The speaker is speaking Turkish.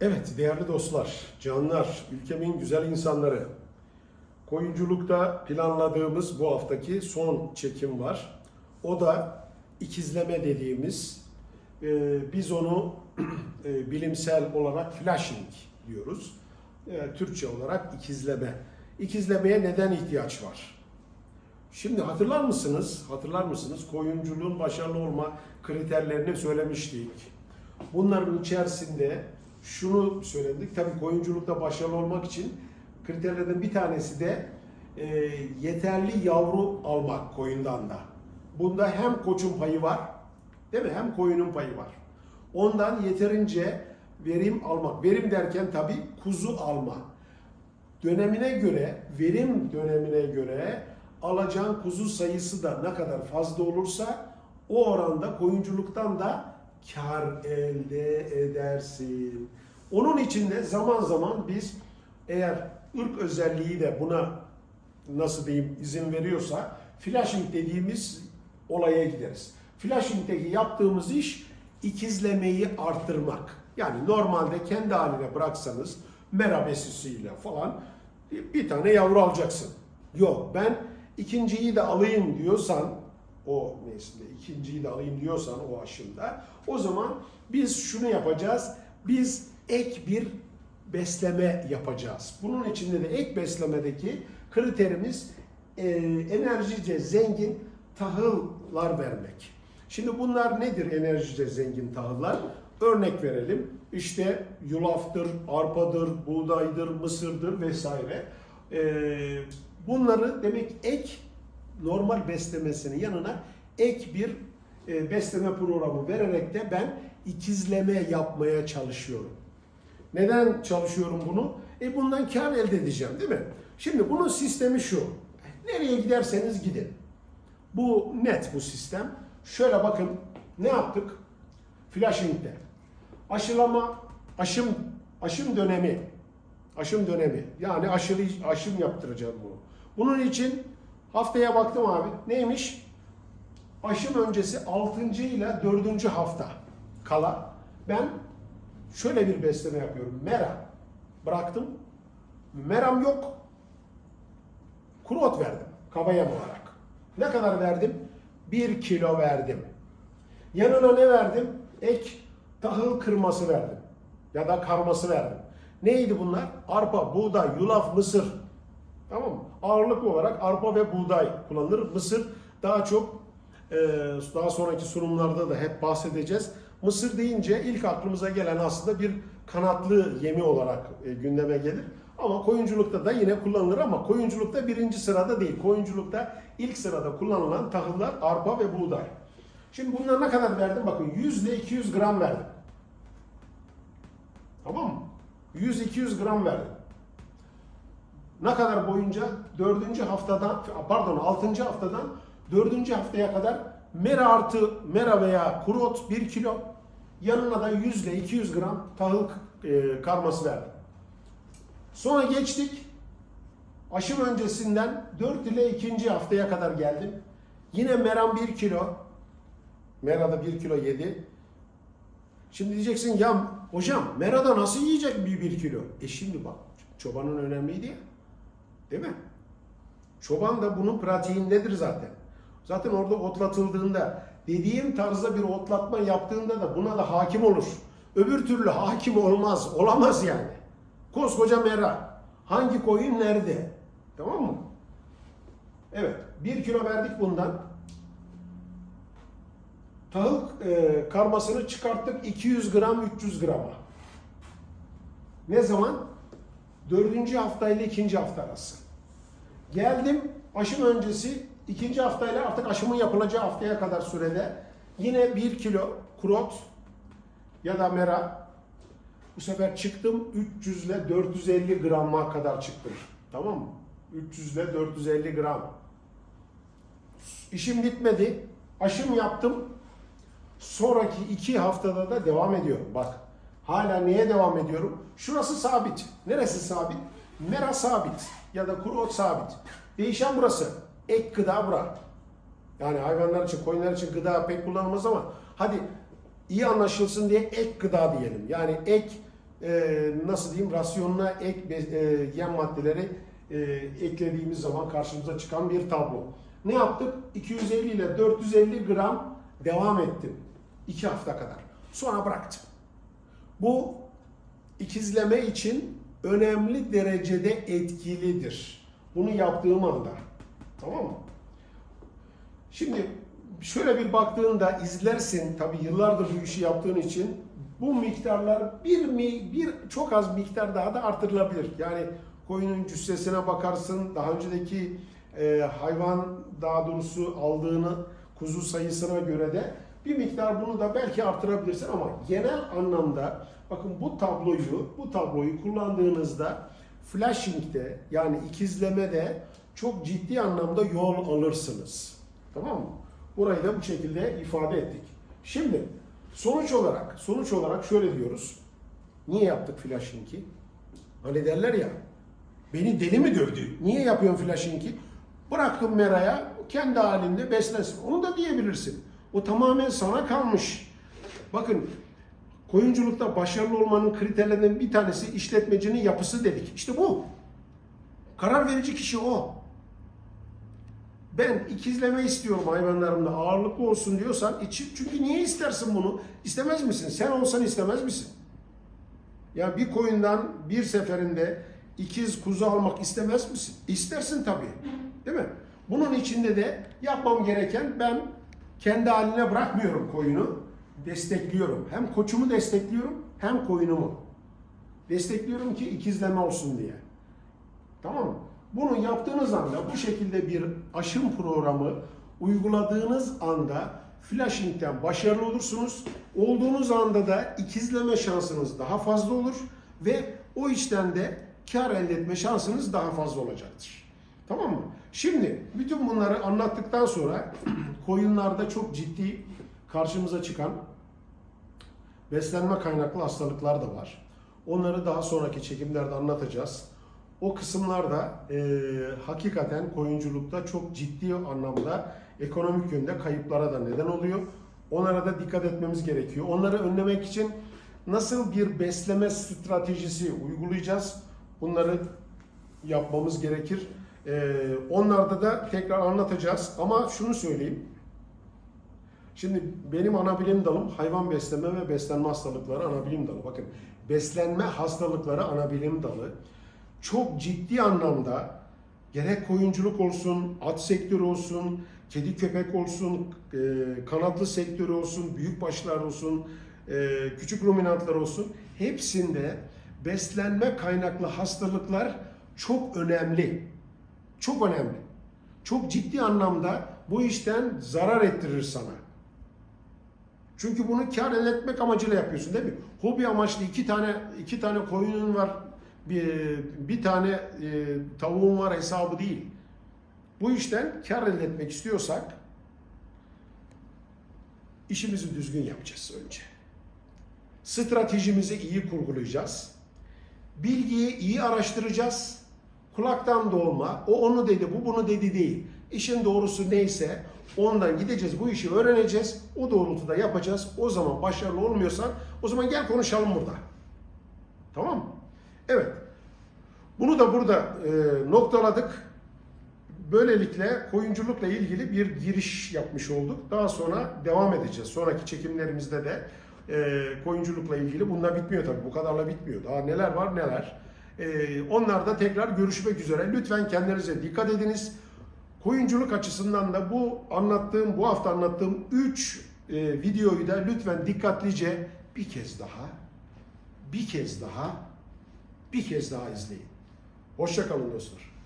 Evet değerli dostlar, canlar, ülkemin güzel insanları. Koyunculukta planladığımız bu haftaki son çekim var. O da ikizleme dediğimiz, e, biz onu e, bilimsel olarak flashing diyoruz. E, Türkçe olarak ikizleme. İkizlemeye neden ihtiyaç var? Şimdi hatırlar mısınız? Hatırlar mısınız? Koyunculuğun başarılı olma kriterlerini söylemiştik. Bunların içerisinde şunu söyledik. Tabii koyunculukta başarılı olmak için kriterlerden bir tanesi de e, yeterli yavru almak koyundan da. Bunda hem koçun payı var, değil mi? Hem koyunun payı var. Ondan yeterince verim almak. Verim derken tabii kuzu alma. Dönemine göre, verim dönemine göre alacağın kuzu sayısı da ne kadar fazla olursa o oranda koyunculuktan da kar elde edersin. Onun için de zaman zaman biz eğer ırk özelliği de buna nasıl diyeyim izin veriyorsa flashing dediğimiz olaya gideriz. Flashing'deki yaptığımız iş ikizlemeyi arttırmak. Yani normalde kendi haline bıraksanız mera besisiyle falan bir tane yavru alacaksın. Yok ben ikinciyi de alayım diyorsan o neslinde ikinciyi de alayım diyorsan o aşımda o zaman biz şunu yapacağız. Biz ek bir besleme yapacağız. Bunun içinde de ek beslemedeki kriterimiz e, enerjice zengin tahıllar vermek. Şimdi bunlar nedir enerjice zengin tahıllar? Örnek verelim. İşte yulaftır, arpadır, buğdaydır, mısırdır vesaire. E, bunları demek ek normal beslemesinin yanına ek bir e, besleme programı vererek de ben ikizleme yapmaya çalışıyorum. Neden çalışıyorum bunu? E bundan kar elde edeceğim değil mi? Şimdi bunun sistemi şu. Nereye giderseniz gidin. Bu net bu sistem. Şöyle bakın ne yaptık? Flashing'de. Aşılama, aşım, aşım dönemi. Aşım dönemi. Yani aşırı aşım yaptıracağım bunu. Bunun için haftaya baktım abi. Neymiş? Aşım öncesi 6. ile 4. hafta kala ben şöyle bir besleme yapıyorum. Mera bıraktım. Meram yok. Kuru ot verdim. Kaba yem olarak. Ne kadar verdim? 1 kilo verdim. Yanına ne verdim? Ek tahıl kırması verdim. Ya da karması verdim. Neydi bunlar? Arpa, buğday, yulaf, mısır. Tamam mı? Ağırlıklı olarak arpa ve buğday kullanılır. Mısır daha çok e, daha sonraki sunumlarda da hep bahsedeceğiz. Mısır deyince ilk aklımıza gelen aslında bir kanatlı yemi olarak e, gündeme gelir. Ama koyunculukta da yine kullanılır ama koyunculukta birinci sırada değil. Koyunculukta ilk sırada kullanılan tahıllar arpa ve buğday. Şimdi bunlar ne kadar verdim? Bakın 100 ile 200 gram verdim. Tamam mı? 100-200 gram verdim. Ne kadar boyunca? Dördüncü haftadan, pardon altıncı haftadan dördüncü haftaya kadar mera artı mera veya kuru ot 1 kilo yanına da 100 ile 200 gram tahıl e, karması verdim. Sonra geçtik. Aşım öncesinden 4 ile 2. haftaya kadar geldim. Yine meram 1 kilo. Merada 1 kilo yedi. Şimdi diyeceksin ya hocam merada nasıl yiyecek bir 1 kilo? E şimdi bak çobanın önemliydi ya. Değil mi? Çoban da bunun pratiğindedir zaten. Zaten orada otlatıldığında dediğim tarzda bir otlatma yaptığında da buna da hakim olur. Öbür türlü hakim olmaz, olamaz yani. Koskoca mera. Hangi koyun nerede? Tamam mı? Evet. Bir kilo verdik bundan. Tahıl e, karmasını çıkarttık 200 gram 300 grama. Ne zaman? Dördüncü hafta ile ikinci hafta arası. Geldim aşım öncesi ikinci haftayla artık aşımın yapılacağı haftaya kadar sürede yine bir kilo kurot ya da mera bu sefer çıktım 300 ile 450 grama kadar çıktım. Tamam mı? 300 ile 450 gram. İşim bitmedi. Aşım yaptım. Sonraki iki haftada da devam ediyorum. Bak hala neye devam ediyorum? Şurası sabit. Neresi sabit? Mera sabit ya da kuru ot sabit. Değişen burası. Ek gıda bura. Yani hayvanlar için, koyunlar için gıda pek kullanılmaz ama hadi iyi anlaşılsın diye ek gıda diyelim. Yani ek e, nasıl diyeyim rasyonuna ek e, yem maddeleri e, eklediğimiz zaman karşımıza çıkan bir tablo. Ne yaptık? 250 ile 450 gram devam ettim. 2 hafta kadar. Sonra bıraktım. Bu ikizleme için önemli derecede etkilidir. Bunu yaptığım anda. Tamam mı? Şimdi şöyle bir baktığında izlersin tabii yıllardır bu işi yaptığın için bu miktarlar bir mi bir çok az miktar daha da artırılabilir. Yani koyunun cüssesine bakarsın, daha önceki e, hayvan daha doğrusu aldığını kuzu sayısına göre de bir miktar bunu da belki artırabilirsin ama genel anlamda bakın bu tabloyu bu tabloyu kullandığınızda flashing'de yani ikizlemede çok ciddi anlamda yol alırsınız. Tamam mı? Burayı da bu şekilde ifade ettik. Şimdi sonuç olarak sonuç olarak şöyle diyoruz. Niye yaptık flashing'i? Hani derler ya beni deli mi dövdü? Niye yapıyorsun flashing'i? Bıraktım Mera'ya kendi halinde beslensin. Onu da diyebilirsin. O tamamen sana kalmış. Bakın koyunculukta başarılı olmanın kriterlerinden bir tanesi işletmecinin yapısı dedik. İşte bu. Karar verici kişi o. Ben ikizleme istiyorum hayvanlarımda ağırlıklı olsun diyorsan içi çünkü niye istersin bunu? İstemez misin? Sen olsan istemez misin? Ya bir koyundan bir seferinde ikiz kuzu almak istemez misin? İstersin tabii. Değil mi? Bunun içinde de yapmam gereken ben kendi haline bırakmıyorum koyunu. Destekliyorum. Hem koçumu destekliyorum hem koyunumu. Destekliyorum ki ikizleme olsun diye. Tamam mı? Bunu yaptığınız anda bu şekilde bir aşım programı uyguladığınız anda flashing'ten başarılı olursunuz. Olduğunuz anda da ikizleme şansınız daha fazla olur ve o işten de kar elde etme şansınız daha fazla olacaktır. Tamam mı? Şimdi bütün bunları anlattıktan sonra koyunlarda çok ciddi karşımıza çıkan beslenme kaynaklı hastalıklar da var. Onları daha sonraki çekimlerde anlatacağız. O kısımlarda e, hakikaten koyunculukta çok ciddi anlamda ekonomik yönde kayıplara da neden oluyor. Onlara da dikkat etmemiz gerekiyor. Onları önlemek için nasıl bir besleme stratejisi uygulayacağız? Bunları yapmamız gerekir. E, onlarda da tekrar anlatacağız. Ama şunu söyleyeyim. Şimdi benim ana bilim dalım hayvan besleme ve beslenme hastalıkları ana bilim dalı. Bakın beslenme hastalıkları ana bilim dalı çok ciddi anlamda gerek koyunculuk olsun, at sektörü olsun, kedi köpek olsun, e, kanatlı sektörü olsun, büyük başlar olsun, e, küçük ruminantlar olsun hepsinde beslenme kaynaklı hastalıklar çok önemli. Çok önemli. Çok ciddi anlamda bu işten zarar ettirir sana. Çünkü bunu kar elde etmek amacıyla yapıyorsun değil mi? Hobi amaçlı iki tane iki tane koyunun var, bir, bir tane e, tavuğun var hesabı değil. Bu işten kar elde etmek istiyorsak işimizi düzgün yapacağız önce. Stratejimizi iyi kurgulayacağız. Bilgiyi iyi araştıracağız. Kulaktan dolma, o onu dedi, bu bunu dedi değil. İşin doğrusu neyse ondan gideceğiz, bu işi öğreneceğiz. O doğrultuda yapacağız. O zaman başarılı olmuyorsan o zaman gel konuşalım burada. Tamam? Evet. Bunu da burada e, noktaladık. Böylelikle koyunculukla ilgili bir giriş yapmış olduk. Daha sonra devam edeceğiz. Sonraki çekimlerimizde de e, koyunculukla ilgili bunlar bitmiyor tabii. Bu kadarla bitmiyor. Daha neler var neler. E, onlarda tekrar görüşmek üzere. Lütfen kendinize dikkat ediniz. Koyunculuk açısından da bu anlattığım, bu hafta anlattığım 3 videoyu da lütfen dikkatlice bir kez daha, bir kez daha, bir kez daha izleyin. Hoşçakalın dostlar.